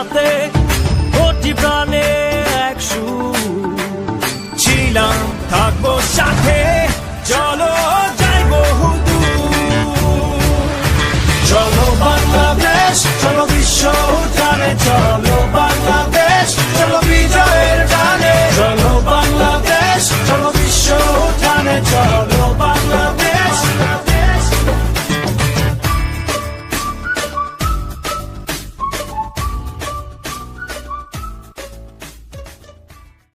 হাতে কোটি প্রাণে এক ছিলাম